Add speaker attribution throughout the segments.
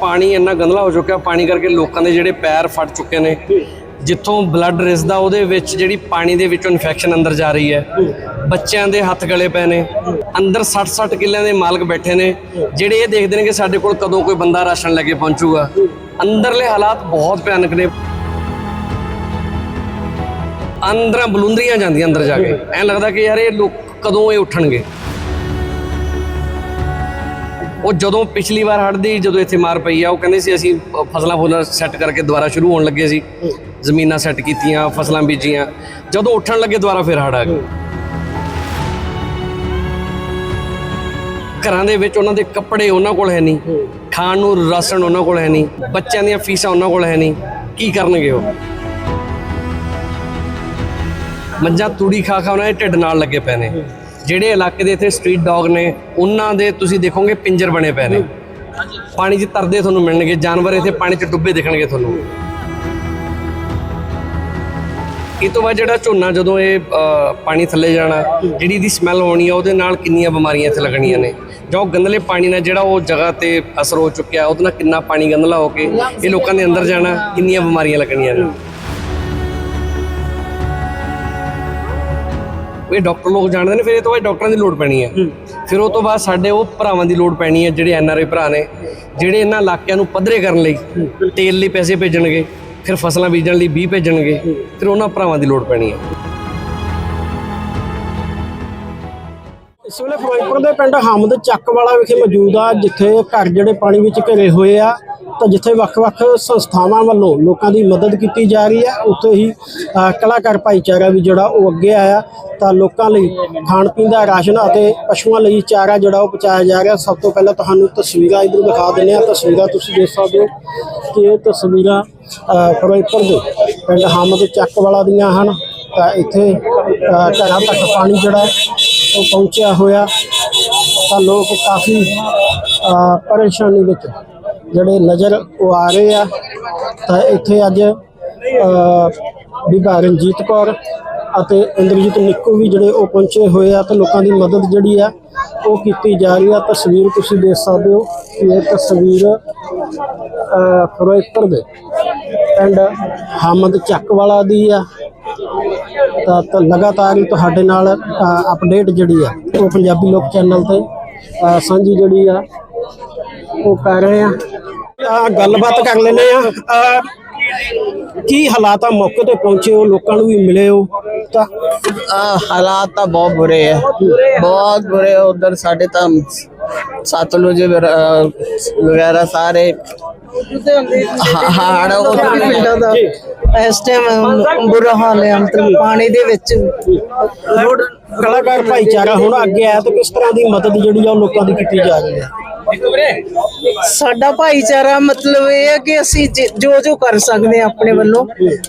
Speaker 1: ਪਾਣੀ ਇੰਨਾ ਗੰਦਲਾ ਹੋ ਚੁੱਕਿਆ ਪਾਣੀ ਕਰਕੇ ਲੋਕਾਂ ਦੇ ਜਿਹੜੇ ਪੈਰ ਫਟ ਚੁੱਕੇ ਨੇ। ਜਿੱਥੋਂ ਬਲੱਡ ਰਿਸਦਾ ਉਹਦੇ ਵਿੱਚ ਜਿਹੜੀ ਪਾਣੀ ਦੇ ਵਿੱਚੋਂ ਇਨਫੈਕਸ਼ਨ ਅੰਦਰ ਜਾ ਰਹੀ ਹੈ। ਬੱਚਿਆਂ ਦੇ ਹੱਥ ਗਲੇ ਪਏ ਨੇ। ਅੰਦਰ 60-60 ਕਿੱਲਿਆਂ ਦੇ ਮਾਲਕ ਬੈਠੇ ਨੇ। ਜਿਹੜੇ ਇਹ ਦੇਖਦੇ ਨੇ ਕਿ ਸਾਡੇ ਕੋਲ ਕਦੋਂ ਕੋਈ ਬੰਦਾ ਰਾਸ਼ਨ ਲੈ ਕੇ ਪਹੁੰਚੂਗਾ। ਅੰਦਰਲੇ ਹਾਲਾਤ ਬਹੁਤ ਭਿਆਨਕ ਨੇ। ਅੰਦਰਾਂ ਬਲੁੰਦਰੀਆਂ ਜਾਂਦੀਆਂ ਅੰਦਰ ਜਾ ਕੇ। ਐਂ ਲੱਗਦਾ ਕਿ ਯਾਰ ਇਹ ਲੋਕ ਕਦੋਂ ਇਹ ਉੱਠਣਗੇ? ਉਹ ਜਦੋਂ ਪਿਛਲੀ ਵਾਰ ਹੜ੍ਹ ਦੀ ਜਦੋਂ ਇੱਥੇ ਮਾਰ ਪਈ ਆ, ਉਹ ਕਹਿੰਦੇ ਸੀ ਅਸੀਂ ਫਸਲਾਂ ਫੁੱਲਾਂ ਸੈੱਟ ਕਰਕੇ ਦੁਬਾਰਾ ਸ਼ੁਰੂ ਹੋਣ ਲੱਗੇ ਸੀ। ਜ਼ਮੀਨਾਂ ਸੈੱਟ ਕੀਤੀਆਂ, ਫਸਲਾਂ ਬੀਜੀਆਂ। ਜਦੋਂ ਉੱਠਣ ਲੱਗੇ ਦੁਬਾਰਾ ਫਿਰ ਹੜ੍ਹ ਆ ਗਏ। ਘਰਾਂ ਦੇ ਵਿੱਚ ਉਹਨਾਂ ਦੇ ਕੱਪੜੇ ਉਹਨਾਂ ਕੋਲ ਹੈ ਨਹੀਂ। ਖਾਣ ਨੂੰ ਰਾਸ਼ਨ ਉਹਨਾਂ ਕੋਲ ਹੈ ਨਹੀਂ। ਬੱਚਿਆਂ ਦੀਆਂ ਫੀਸਾਂ ਉਹਨਾਂ ਕੋਲ ਹੈ ਨਹੀਂ। ਕੀ ਕਰਨਗੇ ਉਹ? ਮੰਜਾਂ ਤੂੜੀ ਖਾ ਖਾ ਉਹਨਾਂ ਦੇ ਢਿੱਡ ਨਾਲ ਲੱਗੇ ਪਏ ਨੇ। ਜਿਹੜੇ ਇਲਾਕੇ ਦੇ ਇੱਥੇ ਸਟਰੀਟ ਡੌਗ ਨੇ ਉਹਨਾਂ ਦੇ ਤੁਸੀਂ ਦੇਖੋਗੇ ਪਿੰਜਰ ਬਣੇ ਪਏ ਨੇ। ਪਾਣੀ 'ਚ ਤਰਦੇ ਤੁਹਾਨੂੰ ਮਿਲਣਗੇ ਜਾਨਵਰ ਇੱਥੇ ਪਾਣੀ 'ਚ ਡੁੱਬੇ ਦਿਖਣਗੇ ਤੁਹਾਨੂੰ। ਇਹ ਤੋਂ ਬਾਅਦ ਜਿਹੜਾ ਝੋਨਾ ਜਦੋਂ ਇਹ ਪਾਣੀ ਥੱਲੇ ਜਾਣਾ ਜਿਹੜੀ ਦੀ ਸਮੈਲ ਆਉਣੀ ਆ ਉਹਦੇ ਨਾਲ ਕਿੰਨੀਆਂ ਬਿਮਾਰੀਆਂ ਇੱਥੇ ਲੱਗਣੀਆਂ ਨੇ। ਜੋ ਗੰਦਲੇ ਪਾਣੀ ਨਾਲ ਜਿਹੜਾ ਉਹ ਜਗ੍ਹਾ ਤੇ ਅਸਰ ਹੋ ਚੁੱਕਿਆ ਉਹਦੇ ਨਾਲ ਕਿੰਨਾ ਪਾਣੀ ਗੰਦਲਾ ਹੋ ਕੇ ਇਹ ਲੋਕਾਂ ਦੇ ਅੰਦਰ ਜਾਣਾ ਕਿੰਨੀਆਂ ਬਿਮਾਰੀਆਂ ਲੱਗਣੀਆਂ ਨੇ। ਇਹ ਡਾਕਟਰ ਲੋਕ ਜਾਣਦੇ ਨੇ ਫਿਰ ਇਹ ਤੋਂ ਬਾਅਦ ਡਾਕਟਰਾਂ ਦੀ ਲੋੜ ਪੈਣੀ ਹੈ। ਫਿਰ ਉਹ ਤੋਂ ਬਾਅਦ ਸਾਡੇ ਉਹ ਭਰਾਵਾਂ ਦੀ ਲੋੜ ਪੈਣੀ ਹੈ ਜਿਹੜੇ ਐਨ ਆਰ ਆਈ ਭਰਾ ਨੇ ਜਿਹੜੇ ਇਹਨਾਂ ਇਲਾਕਿਆਂ ਨੂੰ ਪੱਧਰੇ ਕਰਨ ਲਈ ਤੇਲ ਲਈ ਪੈਸੇ ਭੇਜਣਗੇ ਫਿਰ ਫਸਲਾਂ ਬੀਜਣ ਲਈ ਬੀਜ ਭੇਜਣਗੇ ਫਿਰ ਉਹਨਾਂ ਭਰਾਵਾਂ ਦੀ ਲੋੜ ਪੈਣੀ ਹੈ।
Speaker 2: ਇਸ ਵੇਲੇ ਫਿਰੋਜ਼ਪੁਰ ਦੇ ਪਿੰਡ ਹਮਦ ਚੱਕਵਾਲਾ ਵਿਖੇ ਮੌਜੂਦ ਆ ਜਿੱਥੇ ਘਰ ਜਿਹੜੇ ਪਾਣੀ ਵਿੱਚ ਘਿਰੇ ਹੋਏ ਆ। ਤਾਂ ਜਿੱਥੇ ਵੱਖ-ਵੱਖ ਸੰਸਥਾਵਾਂ ਵੱਲੋਂ ਲੋਕਾਂ ਦੀ ਮਦਦ ਕੀਤੀ ਜਾ ਰਹੀ ਹੈ ਉੱਥੇ ਹੀ ਕਲਾਕਾਰ ਭਾਈਚਾਰਾ ਵੀ ਜਿਹੜਾ ਉਹ ਅੱਗੇ ਆਇਆ। ਤਾਂ ਲੋਕਾਂ ਲਈ ਖਾਣ ਪੀਣ ਦਾ ਰਾਸ਼ਨ ਅਤੇ ਪਸ਼ੂਆਂ ਲਈ ਚਾਰਾ ਜਿਹੜਾ ਉਹ ਪਹੁੰਚਾਇਆ ਜਾ ਰਿਹਾ। ਸਭ ਤੋਂ ਪਹਿਲਾਂ ਤੁਹਾਨੂੰ ਤਸਵੀਰਾਂ ਇਧਰ ਦਿਖਾ ਦਿੰਦੇ ਆ ਤਸਵੀਰਾਂ ਤੁਸੀਂ ਦੇਖ ਸਕਦੇ ਹੋ ਕਿ ਇਹ ਤਸਵੀਰਾਂ ਅ, ਫਿਰੋਜ਼ਪੁਰ ਦੇ ਪਿੰਡ ਹਮਦ ਚੱਕਵਾਲਾ ਦੀਆਂ ਹਨ। ਤਾਂ ਇੱਥੇ ਘਰਾਂ ਤੱਕ ਪਾਣੀ ਜਿਹੜਾ ਉਹ ਪਹੁੰਚਿਆ ਹੋਇਆ। ਤਾਂ ਲੋਕ ਕਾਫੀ ਪਰੇਸ਼ਾਨੀ ਵਿੱਚ ਜਿਹੜੇ ਨਜ਼ਰ ਉਹ ਆ ਰਹੇ ਆ ਤਾਂ ਇੱਥੇ ਅੱਜ ਅ, ਰਣਜੀਤ ਕੌਰ ਅਤੇ ਇੰਦਰਜੀਤ ਨਿੱਕੂ ਵੀ ਜਿਹੜੇ ਉਹ ਪਹੁੰਚੇ ਹੋਏ ਆ ਤੇ ਲੋਕਾਂ ਦੀ ਮਦਦ ਜਿਹੜੀ ਆ ਉਹ ਕੀਤੀ ਜਾ ਰਹੀ ਆ। ਤਸਵੀਰ ਤੁਸੀਂ ਦੇਖ ਸਕਦੇ ਹੋ ਕਿ ਇਹ ਤਸਵੀਰ ਅ, ਫਿਰੋਜ਼ਪੁਰ ਦੇ ਐਂਡ ਹਮਦ ਚੱਕਵਾਲਾ ਦੀ ਆ। ਤਾਂ ਲਗਾਤਾਰ ਹੀ ਤੁਹਾਡੇ ਨਾਲ ਅਪਡੇਟ ਜਿਹੜੀ ਆ ਉਹ ਪੰਜਾਬੀ ਲੋਕ ਚੈਨਲ ਤੇ ਸਾਂਝੀ ਜਿਹੜੀ ਆ ਉਹ ਕਰ ਰਹੇ ਆ। ਆ ਗੱਲਬਾਤ ਕਰ ਲੈਨੇ ਆ। ਕੀ ਹਾਲਾਤ ਆ ਮੌਕੇ ਤੇ ਪਹੁੰਚੇ ਹੋ? ਲੋਕਾਂ ਨੂੰ ਵੀ ਮਿਲੇ ਹੋ? ਤਾਂ
Speaker 3: ਆ ਹਾਲਾਤ ਤਾਂ ਬਹੁਤ ਬੁਰੇ ਹੈ ਬਹੁਤ ਬੁਰੇ ਉਧਰ ਸਾਡੇ ਤਾਂ ਸਤਲੁਜ ਵਗੈਰਾ ਸਾਰੇ ਹਾੜ ਉਧਰ ਪਿੰਡਾਂ ਦਾ। ਇਸ ਟਾਈਮ ਬੁਰਾ ਹਾਲ ਹੈ ਮਤਲਬ ਪਾਣੀ ਦੇ ਵਿੱਚ
Speaker 2: ਕਲਾਕਾਰ ਭਾਈਚਾਰਾ ਹੁਣ ਅੱਗੇ ਆਇਆ ਤਾਂ ਕਿਸ ਤਰ੍ਹਾਂ ਦੀ ਮਦਦ ਜਿਹੜੀ ਆ ਉਹ ਲੋਕਾਂ ਦੀ ਕੀਤੀ ਜਾ ਰਹੀ ਹੈ?
Speaker 3: ਸਾਡਾ ਭਾਈਚਾਰਾ ਮਤਲਬ ਇਹ ਹੈ ਕਿ ਅਸੀਂ ਜੋ ਜੋ ਕਰ ਸਕਦੇ ਹਾਂ ਆਪਣੇ ਵੱਲੋਂ।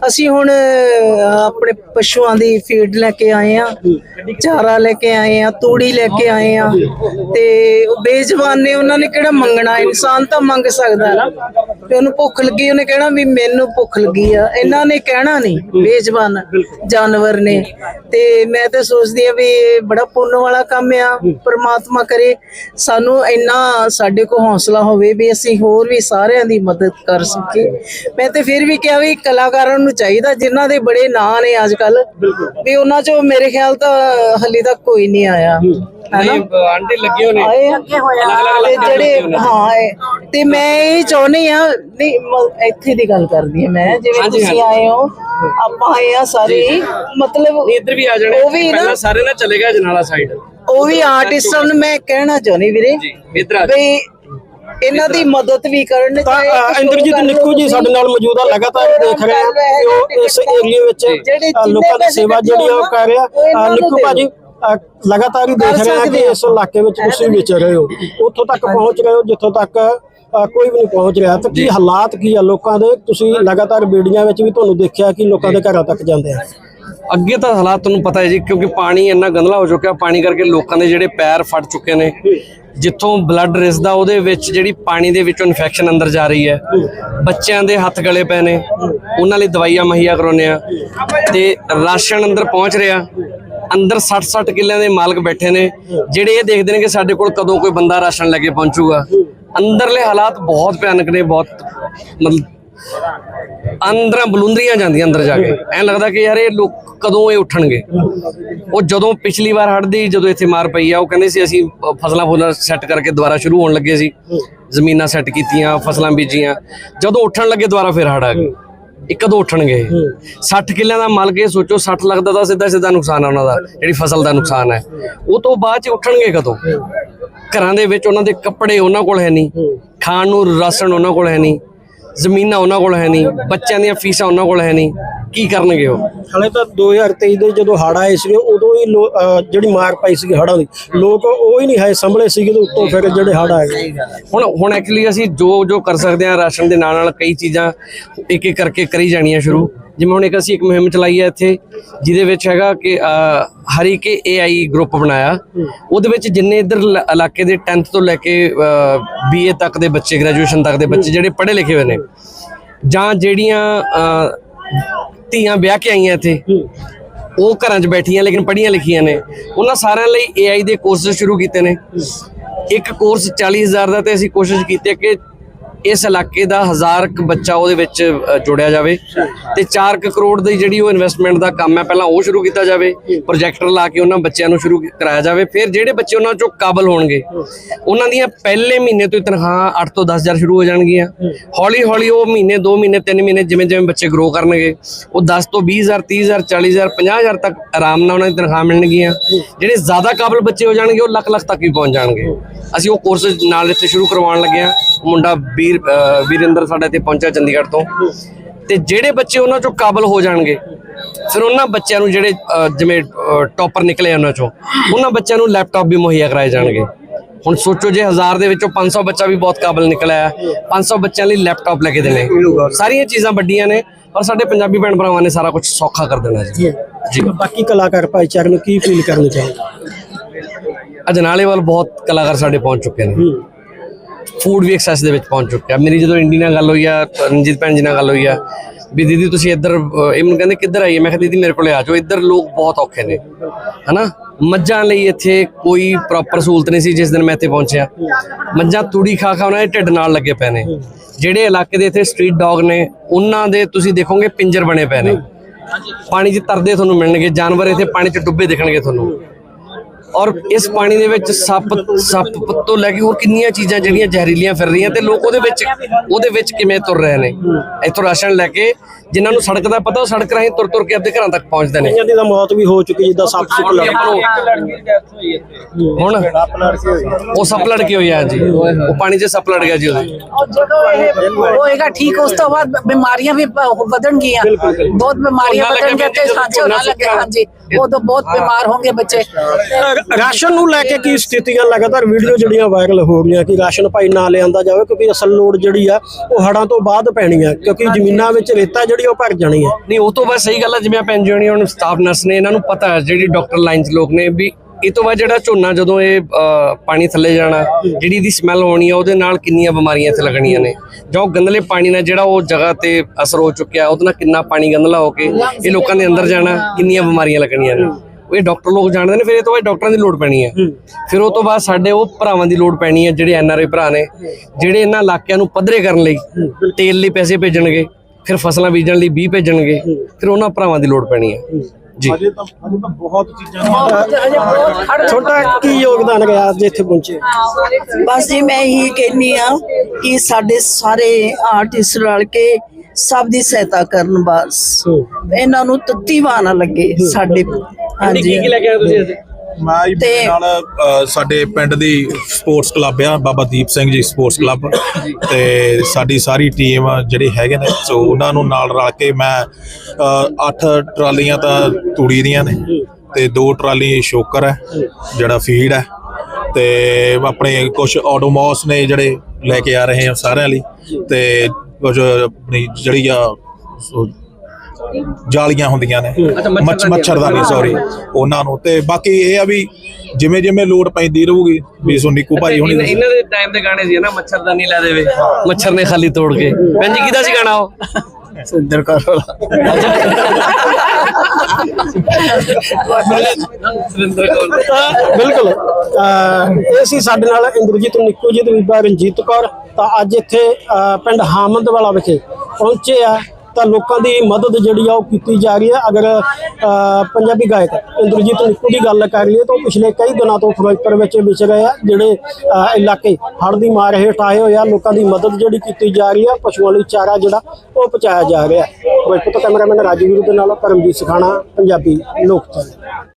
Speaker 3: ਅਸੀਂ ਹੁਣ ਆਪਣੇ ਪਸ਼ੂਆਂ ਦੀ ਫੀਡ ਲੈ ਕੇ ਆਏ ਆ ਚਾਰਾ ਲੈ ਕੇ ਆਏ ਆ ਤੂੜੀ ਲੈ ਕੇ ਆਏ ਆ ਤੇ ਉਹ ਬੇਜ਼ਬਾਨ ਨੇ ਉਹਨਾਂ ਨੇ ਕਿਹੜਾ ਮੰਗਣਾ? ਇਨਸਾਨ ਤਾਂ ਮੰਗ ਸਕਦਾ ਨਾ ਤੇ ਉਹਨੂੰ ਭੁੱਖ ਲੱਗੀ, ਉਹਨੇ ਕਹਿਣਾ ਵੀ ਮੈਨੂੰ ਭੁੱਖ ਲੱਗੀ ਆ। ਇਹਨਾਂ ਨੇ ਕਹਿਣਾ ਨਹੀਂ, ਬੇਜ਼ਬਾਨ ਜਾਨਵਰ ਨੇ। ਤੇ ਮੈਂ ਤਾਂ ਸੋਚਦੀ ਆ ਵੀ ਇਹ ਬੜਾ ਪੁੰਨ ਵਾਲਾ ਕੰਮ ਆ ਪ੍ਰਮਾਤਮਾ ਕਰੇ। ਸਾਨੂੰ ਇੰਨਾ ਸਾਡੇ ਕੋ ਹੌਸਲਾ ਹੋਵੇ ਵੀ ਅਸੀਂ ਹੋਰ ਵੀ ਸਾਰਿਆਂ ਦੀ ਮਦਦ ਕਰ ਸਕੀਏ। ਮੈਂ ਤੇ ਫਿਰ ਵੀ ਕਿਹਾ ਵੀ ਕਲਾਕਾਰਾਂ ਨੂੰ ਚਾਹੀਦਾ ਜਿਨ੍ਹਾਂ ਦੇ ਬੜੇ ਨਾਂ ਨੇ ਅੱਜ ਕੱਲ ਵੀ ਉਹਨਾਂ ਚੋਂ ਮੇਰੇ ਖਿਆਲ ਤਾਂ ਹਲੇ ਤੱਕ ਕੋਈ ਨਹੀਂ ਆਇਆ।
Speaker 1: ਲੱਗੇ ਹੋਣੇ।
Speaker 3: ਤੇ ਜਿਹੜੇ ਹਾਂ ਇਹ- ਤੇ ਮੈਂ ਇਹ ਚਾਹੁੰਦੀ ਆ ਨਹੀਂ ਮ- ਇੱਥੇ ਦੀ ਗੱਲ ਕਰਦੀ ਆ ਮੈਂ। ਜਿਵੇਂ ਤੁਸੀਂ। ਆਏ ਹੋ ਆਪਾਂ ਆਏ ਆ ਸਾਰੇ। ਹੀ। ਮਤਲਬ
Speaker 1: ਇੱਧਰ ਵੀ ਆ ਜਾਣੇ।
Speaker 3: ਉਹ ਵੀ ਨਾ
Speaker 1: ਸਾਰੇ ਨਾ ਚਲੇ ਗਏ ਜਨਾਲਾ ਸਾਈਡ
Speaker 3: ਉਹ ਵੀ ਆਰਟਿਸਟਾਂ ਨੂੰ ਮੈਂ ਕਹਿਣਾ ਚਾਹੁੰਦੀ ਵੀਰੇ।
Speaker 1: ਜੀ ਇੱਧਰ ਆ ਜਾਓ।
Speaker 3: ਵੀ ਇਹਨਾਂ ਦੀ ਮਦਦ ਵੀ ਕਰਨ
Speaker 2: ਤਾਂ ਅ, ਇੰਦਰਜੀਤ ਨਿੱਕੂ ਜੀ ਸਾਡੇ ਨਾਲ ਮੌਜੂਦ ਆ ਲਗਾਤਾਰ ਦੇਖ ਰਹੇ ਆ ਕਿ ਉਹ ਇਸ ਏਰੀਏ ਵਿੱਚ ਅ, ਲੋਕਾਂ ਦੀ ਸੇਵਾ ਜਿਹੜੀ ਆ ਉਹ ਕਰ ਰਿਹਾ। ਅ, ਨਿੱਕੂ ਭਾਜੀ ਅ, ਲਗਾਤਾਰ ਹੀ ਦੇਖ ਰਹੇ ਆ ਕਿ ਇਸ ਇਲਾਕੇ ਵਿੱਚ ਤੁਸੀਂ ਵਿਚਰ ਰਹੇ ਹੋ। ਉੱਥੋਂ ਤੱਕ ਪਹੁੰਚ ਰਹੇ ਹੋ ਜਿੱਥੋਂ ਤੱਕ ਅ, ਕੋਈ ਵੀ ਨਹੀਂ ਪਹੁੰਚ ਰਿਹਾ। ਤਾਂ ਕੀ ਹਾਲਾਤ ਕੀ ਆ ਲੋਕਾਂ ਦੇ? ਤੁਸੀਂ ਲਗਾਤਾਰ ਬੀੜੀਆਂ ਵਿੱਚ ਵੀ ਤੁਹਾਨੂੰ ਦੇਖਿਆ ਕਿ ਲੋਕਾਂ ਦੇ ਘਰਾਂ ਤੱਕ ਜਾਂਦੇ ਆ।
Speaker 1: ਅੱਗੇ ਤਾਂ ਹਾਲਾਤ ਤੁਹਾਨੂੰ ਪਤਾ ਹੈ ਜੀ, ਕਿਉਂਕਿ ਪਾਣੀ ਇੰਨਾ ਗੰਦਲਾ ਹੋ ਚੁੱਕਿਆ, ਪਾਣੀ ਕਰਕੇ ਲੋਕਾਂ ਦੇ ਜਿਹੜੇ ਪੈਰ ਫਟ ਚੁੱਕੇ ਨੇ। ਜਿੱਥੋਂ ਬਲੱਡ ਰਿਸਦਾ, ਉਹਦੇ ਵਿੱਚ ਜਿਹੜੀ ਪਾਣੀ ਦੇ ਵਿੱਚੋਂ ਇਨਫੈਕਸ਼ਨ ਅੰਦਰ ਜਾ ਰਹੀ ਹੈ। ਬੱਚਿਆਂ ਦੇ ਹੱਥ ਗਲੇ ਪਏ ਨੇ। ਉਹਨਾਂ ਲਈ ਦਵਾਈਆਂ ਮੁਹੱਈਆ ਕਰਾਉਂਦੇ ਆ ਤੇ ਰਾਸ਼ਨ ਅੰਦਰ ਪਹੁੰਚ ਰਿਹਾ ਅੰਦਰ 60-60 ਕਿੱਲਿਆਂ ਦੇ ਮਾਲਕ ਬੈਠੇ ਨੇ। ਜਿਹੜੇ ਇਹ ਦੇਖਦੇ ਨੇ ਕਿ ਸਾਡੇ ਕੋਲ ਕਦੋਂ ਕੋਈ ਬੰਦਾ ਰਾਸ਼ਨ ਲੈ ਕੇ ਪਹੁੰਚੂਗਾ। ਅੰਦਰਲੇ ਹਾਲਾਤ ਬਹੁਤ ਭਿਆਨਕ ਨੇ, ਬਹੁਤ ਮਤਲਬ ਅੰਦਰਾਂ ਬਲੁੰਦਰੀਆਂ ਜਾਂਦੀਆਂ ਅੰਦਰ ਜਾ ਕੇ। ਐਂ ਲੱਗਦਾ ਕਿ ਯਾਰ ਇਹ ਲੋਕ ਕਦੋਂ ਇਹ ਉੱਠਣਗੇ? ਉਹ ਜਦੋਂ ਪਿਛਲੀ ਵਾਰ ਹੜ੍ਹ ਜਦੋਂ ਇੱਥੇ ਮਾਰ ਪਈ ਆ, ਉਹ ਕਹਿੰਦੇ ਸੀ ਅਸੀਂ ਫਸਲਾਂ ਫੁੱਲਾਂ ਸੈੱਟ ਕਰਕੇ ਦੁਬਾਰਾ ਸ਼ੁਰੂ ਹੋਣ ਲੱਗੇ ਸੀ। ਜ਼ਮੀਨਾਂ ਸੈੱਟ ਕੀਤੀਆਂ, ਫਸਲਾਂ ਬੀਜੀਆਂ। ਜਦੋਂ ਉੱਠਣ ਲੱਗੇ ਦੁਬਾਰਾ ਫਿਰ ਹੜ੍ਹ ਆ ਗਈ ਇਹ ਕਦੋਂ ਉੱਠਣਗੇ ਇਹ? 60 ਕਿੱਲਿਆਂ ਦਾ ਮਲ ਕੇ ਸੋਚੋ 60 ਲੱਖ ਦਾ ਤਾਂ ਸਿੱਧਾ ਸਿੱਧਾ ਨੁਕਸਾਨ ਆ ਉਹਨਾਂ ਦਾ, ਜਿਹੜੀ ਫਸਲ ਦਾ ਨੁਕਸਾਨ ਹੈ। ਉਹ ਤੋਂ ਬਾਅਦ ਚ ਉੱਠਣਗੇ ਕਦੋਂ? ਘਰਾਂ ਦੇ ਵਿੱਚ ਉਹਨਾਂ ਦੇ ਕੱਪੜੇ ਉਹਨਾਂ ਕੋਲ ਹੈ ਨਹੀਂ। ਖਾਣ ਨੂੰ, ਰਾਸ਼ਨ ਉਹਨਾਂ ਕੋਲ ਹੈ ਨਹੀਂ। ਜ਼ਮੀਨਾਂ ਉਹਨਾਂ ਕੋਲ ਹੈ ਨਹੀਂ ਬੱਚਿਆਂ ਦੀਆਂ ਫੀਸਾਂ ਉਹਨਾਂ ਕੋਲ ਹੈ ਨਹੀਂ। ਕੀ ਕਰਨਗੇ ਉਹ?
Speaker 2: ਹਲੇ ਤਾਂ 2023 ਦੇ ਜਦੋਂ ਹੜ੍ਹ ਆਏ ਸੀਗੇ ਉਦੋਂ ਹੀ ਲੋ- ਅਹ ਜਿਹੜੀ ਮਾਰ ਪਾਈ ਸੀਗੀ ਹੜ੍ਹਾਂ ਦੀ ਲੋਕ ਉਹ ਹੀ ਨਹੀਂ ਹੈ ਸੰਭਲੇ ਸੀਗੇ ਤੇ ਉੱਤੋਂ ਫਿਰ ਜਿਹੜੇ ਹੜ੍ਹ ਆ ਗਏ
Speaker 1: ਹੁਣ ਹੁਣ ਐਕਚੁਅਲੀ ਅਸੀਂ ਜੋ ਜੋ ਕਰ ਸਕਦੇ ਹਾਂ ਰਾਸ਼ਨ ਦੇ ਨਾਲ ਨਾਲ ਕਈ ਚੀਜ਼ਾਂ ਇੱਕ ਇੱਕ ਕਰਕੇ ਕਰੀ ਜਾਣੀਆਂ ਸ਼ੁਰੂ। ਜਿਵੇਂ ਹੁਣ ਇੱਕ ਅਸੀਂ ਇੱਕ ਮੁਹਿੰਮ ਚਲਾਈ ਹੈ ਇੱਥੇ ਜਿਹਦੇ ਵਿੱਚ ਹੈਗਾ ਕਿ ਅਹ, ਹਰੀਕੇ ਏਆਈ ਗਰੁੱਪ ਬਣਾਇਆ। ਉਹਦੇ ਵਿੱਚ ਜਿੰਨੇ ਇੱਧਰ ਲ- ਇਲਾਕੇ ਦੇ 10th ਤੋਂ ਲੈ ਕੇ ਬੀਏ ਤੱਕ ਦੇ ਬੱਚੇ ਗ੍ਰੈਜੂਏਸ਼ਨ ਤੱਕ ਦੇ ਬੱਚੇ ਜਿਹੜੇ ਪੜ੍ਹੇ ਲਿਖੇ ਹੋਏ ਨੇ ਜਾਂ ਜਿਹੜੀਆਂ ਅਹ, ਧੀਆਂ ਵਿਆਹ ਕੇ ਆਈਆਂ ਇੱਥੇ। ਉਹ ਘਰਾਂ 'ਚ ਬੈਠੀਆਂ ਲੇਕਿਨ ਪੜ੍ਹੀਆਂ ਲਿਖੀਆਂ ਨੇ। ਉਹਨਾਂ ਸਾਰਿਆਂ ਲਈ AI ਦੇ ਕੋਰਸ ਸ਼ੁਰੂ ਕੀਤੇ ਨੇ। ਇੱਕ ਕੋਰਸ 40000 ਦਾ ਤੇ ਅਸੀਂ ਕੋਸ਼ਿਸ਼ ਕੀਤੀ ਕਿ ਇਸ ਇਲਾਕੇ ਦਾ ਹਜ਼ਾਰ ਕੁ ਬੱਚਾ ਉਹਦੇ ਵਿੱਚ ਅ, ਜੋੜਿਆ ਜਾਵੇ ਤੇ 4 ਕਰੋੜ ਦੀ ਜਿਹੜੀ ਉਹ ਇਨਵੈਸਟਮੈਂਟ ਦਾ ਕੰਮ ਹੈ ਪਹਿਲਾਂ ਉਹ ਸ਼ੁਰੂ ਕੀਤਾ ਜਾਵੇ ਪ੍ਰੋਜੈਕਟਰ ਲਾ ਕੇ ਉਹਨਾਂ ਬੱਚਿਆਂ ਨੂੰ ਸ਼ੁਰੂ ਕਰਾਇਆ ਜਾਵੇ। ਫਿਰ ਜਿਹੜੇ ਬੱਚੇ ਉਹਨਾਂ ਚੋਂ ਕਾਬਲ ਹੋਣਗੇ ਉਹਨਾਂ ਦੀਆਂ ਪਹਿਲੇ ਮਹੀਨੇ ਤੋਂ ਹੀ ਤਨਖਾਹਾਂ 8 ਤੋਂ 10000 ਸ਼ੁਰੂ ਹੋ ਜਾਣਗੀਆਂ। ਹੌਲੀ ਹੌਲੀ ਉਹ ਮਹੀਨੇ 2 ਮਹੀਨੇ 3 ਮਹੀਨੇ ਜਿਵੇਂ ਜਿਵੇਂ ਬੱਚੇ ਗਰੋ ਕਰਨਗੇ ਉਹ 10 ਤੋਂ 20000 30000 40000 50000 ਤੱਕ ਆਰਾਮ ਨਾਲ ਉਹਨਾਂ ਦੀ ਤਨਖਾਹ ਮਿਲਣਗੀਆਂ। ਜਿਹੜੇ ਜ਼ਿਆਦਾ ਕਾਬਲ ਬੱਚੇ ਹੋ ਜਾਣਗੇ ਉਹ ਲੱਖ ਲੱਖ ਤੱਕ ਵੀ ਪਹੁੰਚ ਜਾਣਗੇ। ਅਸੀਂ ਉਹ ਕੋਰਸ ਨਾਲ ਇੱਥੇ ਸ਼ੁਰੂ ਕਰਵਾਉਣ ਲੱਗੇ ਆ ਮੁੰਡਾ ਵੀਰ ਅਹ ਵੀਰਿੰਦਰ ਸਾਡਾ ਇੱਥੇ ਪਹੁੰਚਿਆ ਚੰਡੀਗੜ੍ਹ ਤੋਂ। ਤੇ ਜਿਹੜੇ ਬੱਚੇ ਉਹਨਾਂ ਚੋਂ ਕਾਬਲ ਹੋ ਜਾਣਗੇ ਫਿਰ ਉਹਨਾਂ ਬੱਚਿਆਂ ਨੂੰ ਜਿਹੜੇ ਜਿਵੇਂ ਟੌਪਰ ਨਿਕਲੇ ਉਹਨਾਂ ਚੋਂ ਉਹਨਾਂ ਬੱਚਿਆਂ ਨੂੰ ਲੈਪਟਾਪ ਵੀ ਮੁਹੱਈਆ ਕਰਾਏ ਜਾਣਗੇ। ਹੁਣ ਸੋਚੋ ਜੇ 1000 ਦੇ ਵਿੱਚੋਂ 500 ਬੱਚਾ ਵੀ ਬਹੁਤ ਕਾਬਲ ਨਿਕਲਿਆ ਹੈ 500 ਬੱਚਿਆਂ ਲਈ ਲੈਪਟਾਪ ਲੈ ਕੇ ਦੇਣੇ ਸਾਰੀਆਂ ਚੀਜ਼ਾਂ ਵੱਡੀਆਂ ਨੇ ਪਰ ਸਾਡੇ ਪੰਜਾਬੀ ਭੈਣ ਭਰਾਵਾਂ ਨੇ ਸਾਰਾ ਕੁਝ ਸੌਖਾ ਕਰ ਦੇਣਾ ਜੀ। ਜੀ।
Speaker 2: ਬਾਕੀ ਕਲਾਕਾਰ ਭਾਈਚਾਰੇ ਨੂੰ ਕੀ ਅਪੀਲ ਕਰਨੀ ਚਾਹੀਦੀ?
Speaker 1: ਅਜਨਾਲੇ ਵੱਲ ਬਹੁਤ ਕਲਾਕਾਰ ਸਾਡੇ ਪਹੁੰਚ ਚੁੱਕੇ ਨੇ। ਫੂਡ ਵੀ ਐਕਸੈਸ ਦੇ ਵਿੱਚ ਪਹੁੰਚ ਚੁੱਕਿਆ। ਮੇਰੀ ਜਦੋਂ ਇੰਡੀ ਨਾਲ ਗੱਲ ਹੋਈ ਆ, ਰਣਜੀਤ ਭੈਣ ਜੀ ਨਾਲ ਗੱਲ ਹੋਈ ਆ, ਵੀ ਦੀਦੀ ਤੁਸੀਂ ਇੱਧਰ ਇਹ ਮੈਨੂੰ ਕਹਿੰਦੇ ਕਿੱਧਰ ਆਈਏ? ਮੈਂ ਕਿਹਾ, ਦੀਦੀ ਮੇਰੇ ਕੋਲੇ ਆ ਜਾਓ, ਇੱਧਰ ਲੋਕ ਬਹੁਤ ਔਖੇ ਨੇ। ਹਨਾ? ਮੱਝਾਂ ਲਈ ਇੱਥੇ ਕੋਈ ਪ੍ਰੋਪਰ ਸਹੂਲਤ ਨਹੀਂ ਸੀ ਜਿਸ ਦਿਨ ਮੈਂ ਇੱਥੇ ਪਹੁੰਚਿਆ। ਮੱਝਾਂ ਤੂੜੀ ਖਾ ਖਾ ਉਹਨਾਂ ਦੇ ਢਿੱਡ ਨਾਲ ਲੱਗੇ ਪਏ ਨੇ। ਜਿਹੜੇ ਇਲਾਕੇ ਦੇ ਇੱਥੇ ਸਟਰੀਟ ਡੌਗ ਨੇ, ਉਹਨਾਂ ਦੇ ਤੁਸੀਂ ਦੇਖੋਗੇ ਪਿੰਜਰ ਬਣੇ ਪਏ ਨੇ। ਪਾਣੀ 'ਚ ਤਰਦੇ ਤੁਹਾਨੂੰ ਮਿਲਣਗੇ, ਜਾਨਵਰ ਇੱਥੇ ਪਾਣੀ 'ਚ ਡੁੱਬੇ ਦਿਖਣਗੇ ਤੁਹਾਨੂੰ। ਔਰ ਇਸ ਪਾਣੀ ਦੇ ਵਿੱਚ ਸੱਪ ਸੱਪ ਤੋਂ ਲੈ ਕੇ ਹੋਰ ਕਿੰਨੀਆਂ ਚੀਜ਼ਾਂ ਜਿਹੜੀਆਂ ਜ਼ਹਿਰੀਲੀਆਂ ਫਿਰ ਰਹੀਆਂ ਤੇ ਲੋਕ ਉਹਦੇ ਵਿੱਚ ਉਹਦੇ ਵਿੱਚ ਕਿਵੇਂ ਤੁਰ ਰਹੇ ਨੇ? ਇੱਥੋਂ ਰਾਸ਼ਨ ਲੈ ਕੇ ਜਿਨ੍ਹਾਂ ਨੂੰ ਸੜਕ ਦਾ ਪਤਾ ਉਹ ਸੜਕ ਰਾਹੀਂ ਤੁਰ ਤੁਰ ਕੇ ਆਪਣੇ ਘਰਾਂ ਤੱਕ ਪਹੁੰਚਦੇ ਨੇ।
Speaker 2: ਕਈਆਂ ਦੀ ਤਾਂ ਮੌਤ ਵੀ ਹੋ ਚੁੱਕੀ ਜਿੱਦਾਂ ਸੱਪ ਸੁੱਕ ਲੜ
Speaker 1: ਹੁਣ? ਉਹ ਸੱਪ ਲੜ ਕੇ ਹੋਈ ਆ ਜੀ। ਉਹ ਪਾਣੀ 'ਚ ਸੱਪ ਲੜ ਗਿਆ ਜੀ ਉਹਦੇ।
Speaker 4: ਜਦੋਂ ਇਹ ਹੋਏਗਾ ਠੀਕ ਉਸ ਤੋਂ ਬਾਅਦ ਬਿਮਾਰੀਆਂ ਵੀ ਬ- ਵਧਣਗੀਆਂ। ਬਹੁਤ ਬਿਮਾਰੀਆਂ ਵਧਣਗੀਆਂ ਤੇ
Speaker 1: ਜਦੋਂ
Speaker 4: ਹਾਂ, ਝੋਨਾ
Speaker 1: ਝੋਨਾ
Speaker 4: ਲੱਗੇ ਹਾਂਜੀ ਉਦੋਂ ਬਹੁਤ ਬਿਮਾਰ ਹੋਣਗੇ ਬੱਚੇ।
Speaker 2: ਰਾਸ਼ਨ ਨੂੰ ਲੈ ਕੇ ਕੀ ਸਥਿਤੀਆਂ ਲਗਾਤਾਰ ਵੀਡੀਓ ਜਿਹੜੀਆਂ ਵਾਇਰਲ ਹੋ ਰਹੀਆਂ ਕਿ ਰਾਸ਼ਨ ਭਾਈ ਨਾ ਲਿਆਂਦਾ ਜਾਵੇ ਕਿਉਂਕਿ ਅਸਲ ਲੋੜ ਜਿਹੜੀ ਆ ਉਹ ਹੜਾਂ ਤੋਂ ਬਾਅਦ ਪੈਣੀ ਆ ਕਿਉਂਕਿ ਜ਼ਮੀਨਾਂ ਵਿੱਚ ਰੇਤਾ ਜਿਹੜੀ ਉਹ ਭਰ ਜਾਣੀ ਆ।
Speaker 1: ਨਹੀਂ ਉਹ ਤੋਂ ਬਾਅਦ ਸਹੀ ਗੱਲ ਹੈ ਜਿਵੇਂ ਆਪਾਂ ਇੰਜੀਨੀਅਰ ਹੁਣ ਸਟਾਫ ਨਰਸ ਨੇ ਇਹਨਾਂ ਨੂੰ ਪਤਾ ਹੈ ਜਿਹੜੀ ਡਾਕਟਰ ਲਾਈਨ 'ਚ ਲੋਕ ਨੇ ਵੀ ਇਹ ਤੋਂ ਬਾਅਦ ਜਿਹੜਾ ਝੋਨਾ ਜਦੋਂ ਇਹ ਪਾਣੀ ਥੱਲੇ ਜਾਣਾ ਜਿਹੜੀ ਇਹਦੀ ਸਮੈਲ ਹੋਣੀ ਆ ਉਹਦੇ ਨਾਲ ਕਿੰਨੀਆਂ ਬਿਮਾਰੀਆਂ ਇੱਥੇ ਲੱਗਣੀਆਂ ਨੇ। ਜਾਂ ਉਹ ਗੰਦਲੇ ਪਾਣੀ ਨਾਲ ਜਿਹੜਾ ਉਹ ਜਗ੍ਹਾ ਤੇ ਅਸਰ ਹੋ ਚੁੱਕਿਆ ਉਹਦੇ ਨਾਲ ਕਿੰਨਾ ਪਾਣੀ ਗੰਦਲਾ ਹੋ ਕੇ ਇਹ ਲੋਕਾਂ ਦੇ ਅੰਦਰ ਜਾਣਾ ਕਿੰਨੀਆਂ ਬਿਮਾਰੀਆਂ ਲੱਗਣੀਆਂ ਨੇ। ਇਹ ਡਾਕਟਰ ਲੋਕ ਜਾਣਦੇ ਨੇ ਫਿਰ ਇਹ ਤੋਂ ਬਾਅਦ ਡਾਕਟਰਾਂ ਦੀ ਲੋੜ ਪੈਣੀ ਹੈ। ਫਿਰ ਉਹ ਤੋਂ ਬਾਅਦ ਸਾਡੇ ਉਹ ਭਰਾਵਾਂ ਦੀ ਲੋੜ ਪੈਣੀ ਹੈ ਜਿਹੜੇ ਐਨਆਰਆਈ ਭਰਾ ਨੇ ਜਿਹੜੇ ਇਹਨਾਂ ਇਲਾਕਿਆਂ ਨੂੰ ਪੱਧਰੇ ਕਰਨ ਲਈ ਤੇਲ ਲਈ ਪੈਸੇ ਭੇਜਣਗੇ ਫਿਰ ਫਸਲਾਂ ਬੀਜਣ ਲਈ ਬੀਜ ਭੇਜਣਗੇ ਫਿਰ ਉਹਨਾਂ ਭਰਾਵਾਂ ਦੀ ਲੋੜ ਪੈਣੀ ਹੈ। ਜੀ।
Speaker 2: ਛੋਟਾ ਕੀ ਯੋਗਦਾਨ ਰਿਹਾ ਅੱਜ ਇੱਥੇ ਪਹੁੰਚੇ?
Speaker 3: ਬਸ ਜੀ ਮੈਂ ਇਹੀ ਕਹਿੰਨੀ ਆ ਕਿ ਸਾਡੇ ਸਾਰੇ ਆਰਟਿਸਟ ਰਲ ਕੇ ਸਭ ਦੀ ਸਹਾਇਤਾ ਕਰਨ ਬਸ। ਇਹਨਾਂ ਨੂੰ ਤੱਤੀ ਵਾਹ ਨਾ ਲੱਗੇ ਸਾਡੇ ਹਾਂਜੀ।
Speaker 1: ਲੈ ਕੇ ਆਏ ਤੁਸੀਂ ਅੱਜ?
Speaker 5: ਮੈਂ ਜੀ ਮੇਰੇ
Speaker 3: ਤੇ-
Speaker 5: ਨਾਲ ਅ, ਸਾਡੇ ਪਿੰਡ ਦੀ ਸਪੋਰਟਸ ਕਲੱਬ ਆ ਬਾਬਾ ਦੀਪ ਸਿੰਘ ਜੀ ਸਪੋਰਟਸ ਕਲੱਬ। ਤੇ ਸਾਡੀ ਸਾਰੀ ਟੀਮ ਜਿਹੜੇ ਹੈਗੇ ਨੇ ਸੋ ਉਹਨਾਂ ਨੂੰ ਨਾਲ ਰਲ ਕੇ ਮੈਂ 8 ਟਰਾਲੀਆਂ ਤਾਂ ਤੂੜੀ ਦੀਆਂ ਨੇ ਤੇ ਦੋ ਟਰਾਲੀ ਸ਼ੋਕਰ ਹੈ ਜਿਹੜਾ ਫੀਡ ਹੈ। ਤੇ ਆਪਣੇ ਕੁਝ ਆਟੋਮੋਸ ਨੇ ਜਿਹੜੇ ਲੈ ਕੇ ਆ ਰਹੇ ਆ ਸਾਰਿਆਂ ਲਈ। ਤੇ ਕੁਝ ਆਪਣੀ ਜਿਹੜੀ ਆ ਸੋ ਜਾਲੀਆਂ ਹੁੰਦੀਆਂ ਨੇ। ਮੱਛ ਮੱਛਰਦਾਨੀ ਸੌਰੀ ਉਹਨਾਂ ਨੂੰ ਤੇ ਬਾਕੀ ਇਹ ਆ ਵੀ ਜਿਵੇਂ ਜਿਵੇਂ ਲੋਡ ਪੈਂਦੀ ਰਹੂਗੀ ਵੀ ਸੋ ਨਿੱਕੂ ਭਾਈ ਹੁਣੀ
Speaker 1: ਇਹਨਾਂ ਦੇ ਟਾਈਮ ਦੇ ਗਾਣੇ ਸੀ ਨਾ ਮੱਛਰਦਾਨੀ ਲੈ ਦੇਵੇ। ਮੱਛਰ ਨੇ ਖਾਲੀ ਤੋੜ ਕੇ। ਭੈਣ ਜੀ ਕਿਹਦਾ ਸੀ ਗਾਣਾ ਉਹ?
Speaker 2: ਸਿੰਦਰ ਕਰ ਬਿਲਕੁਲ। ਇਹ ਸੀ ਸਾਡੇ ਨਾਲ ਇੰਦਰਜੀਤ ਨਿੱਕੂ ਜੀ ਤੇ ਬੀਬਾ ਰਣਜੀਤ ਕੌਰ। ਤਾਂ ਅੱਜ ਇੱਥੇ ਪਿੰਡ ਹਾਮਦ ਵਾਲਾ ਵਿਖੇ ਪਹੁੰਚੇ ਆ। ਤਾਂ ਲੋਕਾਂ ਦੀ ਮਦਦ ਜਿਹੜੀ ਆ ਉਹ ਕੀਤੀ ਜਾ ਰਹੀ ਹੈ। ਅਗਰ ਪੰਜਾਬੀ ਗਾਇਕ ਇੰਦਰਜੀਤ ਨਿੱਕੂ ਦੀ ਗੱਲ ਕਰ ਲਈਏ ਤਾਂ ਉਹ ਪਿਛਲੇ ਕਈ ਦਿਨਾਂ ਤੋਂ ਫਿਰੋਜ਼ਪੁਰ ਵਿੱਚ ਵਿਚ ਰਹੇ ਆ, ਜਿਹੜੇ ਇਲਾਕੇ ਹੜ੍ਹ ਦੀ ਮਾਰ ਹੇਠ ਆਏ ਹੋਏ ਆ, ਲੋਕਾਂ ਦੀ ਮਦਦ ਜਿਹੜੀ ਕੀਤੀ ਜਾ ਰਹੀ ਆ, ਪਸ਼ੂਆਂ ਲਈ ਚਾਰਾ ਜਿਹੜਾ ਉਹ ਪਹੁੰਚਾਇਆ ਜਾ ਰਿਹਾ। ਫਿਰੋਜ਼ਪੁਰ ਤੋਂ ਕੈਮਰਾਮੈਨ ਰਾਜਵੀਰ ਦੇ ਨਾਲ ਪਰਮਜੀਤ ਸਖਾਣਾ, ਪੰਜਾਬੀ ਲੋਕ ਚੈਨਲ।